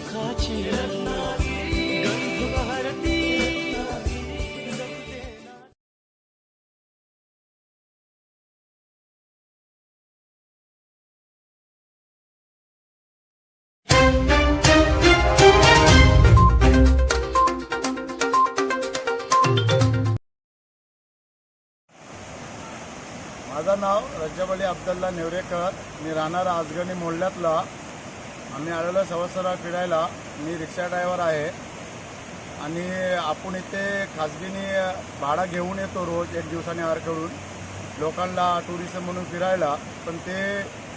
सुखाची माझं नाव रज्जब अब्दल्ला अब्दुल्ला नेवरेकर. मी राहणार आजगणी मोहल्ल्यातला आम्ही आलेलो सवत्सरा फिरायला. मी रिक्षा ड्रायव्हर आहे. आणि आपण इथे खाजगीने भाडा घेऊन येतो रोज एक दिवसाने आरकडून. लोकांना टुरिझम म्हणून फिरायला. पण ते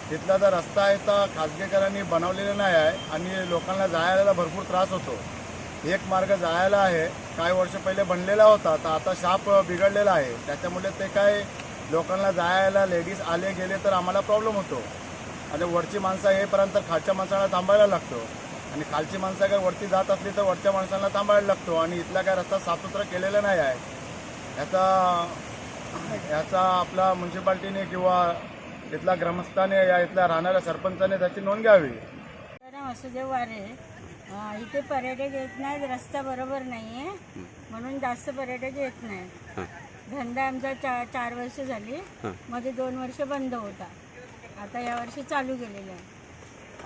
तिथला जो रस्ता आहे तर खाजगीकरांनी बनवलेला नाही आहे. आणि लोकांना जायला भरपूर त्रास होतो. एक मार्ग जायला आहे. काही वर्ष पहिले बनलेला होता. तर आता शाप बिघडलेला आहे. त्याच्यामुळे ते काय लोकांना जायला लेडीज आले गेले तर आम्हाला प्रॉब्लेम होतो. आणि वरची माणसं येईपर्यंत खालच्या माणसाला थांबायला लागतो. आणि खालची माणसं जर वरती जात असली तर वरच्या माणसांना थांबायला लागतो. आणि इथला काय रस्ता साफसुथरा केलेला नाही आहे. याचा याचा आपला म्युन्सिपाल्टीने किंवा इथल्या ग्रामस्थाने या इथल्या राहणाऱ्या सरपंचाने त्याची नोंद घ्यावी. तर वासुदेव वारे. इथे पर्यटक येत नाहीत. रस्ता बरोबर नाही आहे म्हणून जास्त पर्यटक येत नाहीत. धंदा आमचा चार चार वर्ष झाली. मध्ये दोन वर्ष बंद होता. आता या वर्षी चालू केलेला आहे.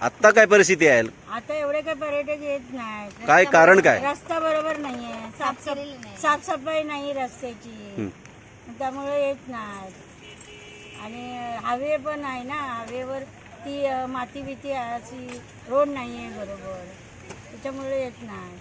आत्ता काय परिस्थिती आहे? आता एवढे काही पर्यटक येत नाहीत. काय रस्ता कारण बरोबर- काय? रस्ता बरोबर नाहीये. साफसफ साफसफाई नाही. रस्त्याची. त्यामुळे येत नाहीत. आणि हायवे पण आहे ना हायवेवर ती माती बिती अशी रोड नाही आहे बरोबर. त्याच्यामुळे येत नाही